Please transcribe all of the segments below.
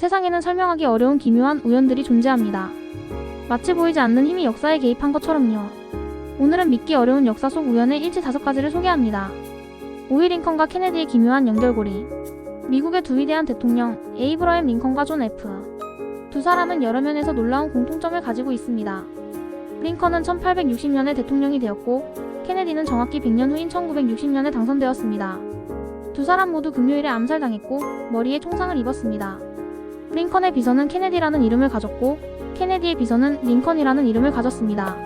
세상에는 설명하기 어려운 기묘한 우연들이 존재합니다. 마치 보이지 않는 힘이 역사에 개입한 것처럼요. 오늘은 믿기 어려운 역사 속 우연의 일치 다섯 가지를 소개합니다. 5위 링컨과 케네디의 기묘한 연결고리. 미국의 두 위대한 대통령, 에이브러햄 링컨과 존 F. 두 사람은 여러 면에서 놀라운 공통점을 가지고 있습니다. 링컨은 1860년에 대통령이 되었고, 케네디는 정확히 100년 후인 1960년에 당선되었습니다. 두 사람 모두 금요일에 암살당했고, 머리에 총상을 입었습니다. 링컨의 비서는 케네디라는 이름을 가졌고, 케네디의 비서는 링컨이라는 이름을 가졌습니다.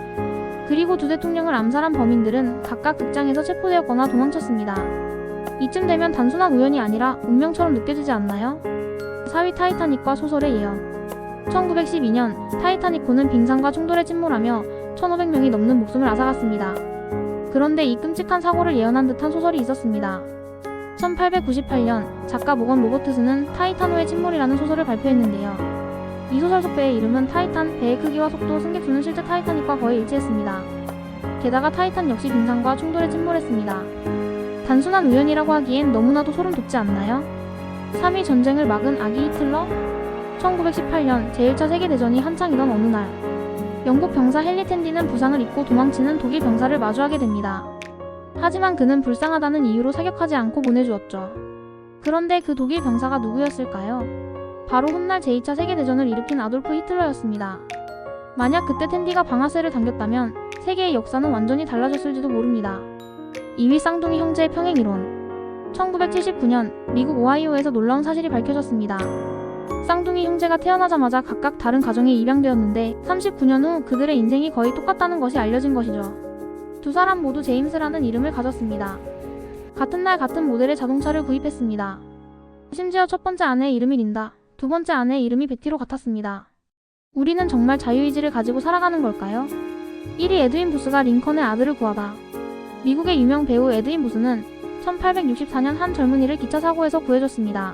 그리고 두 대통령을 암살한 범인들은 각각 극장에서 체포되었거나 도망쳤습니다. 이쯤 되면 단순한 우연이 아니라 운명처럼 느껴지지 않나요? 4위 타이타닉과 소설의 예언 1912년 타이타닉호는 빙산과 충돌에 침몰하며 1500명이 넘는 목숨을 앗아갔습니다. 그런데 이 끔찍한 사고를 예언한 듯한 소설이 있었습니다. 1898년 작가 모건 로버트스는 타이타노의 침몰이라는 소설을 발표했는데요. 이 소설 속 배의 이름은 타이탄, 배의 크기와 속도, 승객수는 실제 타이타닉과 거의 일치했습니다. 게다가 타이탄 역시 빙산과 충돌에 침몰했습니다. 단순한 우연이라고 하기엔 너무나도 소름 돋지 않나요? 3위 전쟁을 막은 아기 히틀러? 1918년 제1차 세계대전이 한창이던 어느 날 영국 병사 헨리 텐디는 부상을 입고 도망치는 독일 병사를 마주하게 됩니다. 하지만 그는 불쌍하다는 이유로 사격하지 않고 보내주었죠. 그런데 그 독일 병사가 누구였을까요? 바로 훗날 제2차 세계대전을 일으킨 아돌프 히틀러였습니다. 만약 그때 텐디가 방아쇠를 당겼다면 세계의 역사는 완전히 달라졌을지도 모릅니다. 2위 쌍둥이 형제의 평행 이론 1979년 미국 오하이오에서 놀라운 사실이 밝혀졌습니다. 쌍둥이 형제가 태어나자마자 각각 다른 가정에 입양되었는데 39년 후 그들의 인생이 거의 똑같다는 것이 알려진 것이죠. 두 사람 모두 제임스라는 이름을 가졌습니다. 같은 날 같은 모델의 자동차를 구입했습니다. 심지어 첫 번째 아내의 이름이 린다, 두 번째 아내의 이름이 베티로 같았습니다. 우리는 정말 자유의지를 가지고 살아가는 걸까요? 1위 에드윈 부스가 링컨의 아들을 구하다. 미국의 유명 배우 에드윈 부스는 1864년 한 젊은이를 기차 사고에서 구해줬습니다.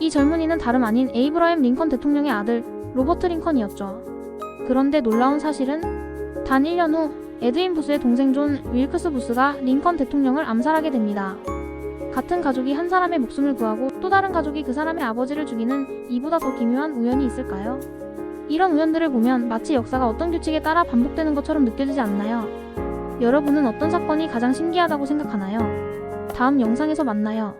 이 젊은이는 다름 아닌 에이브러햄 링컨 대통령의 아들 로버트 링컨이었죠. 그런데 놀라운 사실은 단 1년 후 에드윈 부스의 동생 존 윌크스 부스가 링컨 대통령을 암살하게 됩니다. 같은 가족이 한 사람의 목숨을 구하고 또 다른 가족이 그 사람의 아버지를 죽이는 이보다 더 기묘한 우연이 있을까요? 이런 우연들을 보면 마치 역사가 어떤 규칙에 따라 반복되는 것처럼 느껴지지 않나요? 여러분은 어떤 사건이 가장 신기하다고 생각하나요? 다음 영상에서 만나요.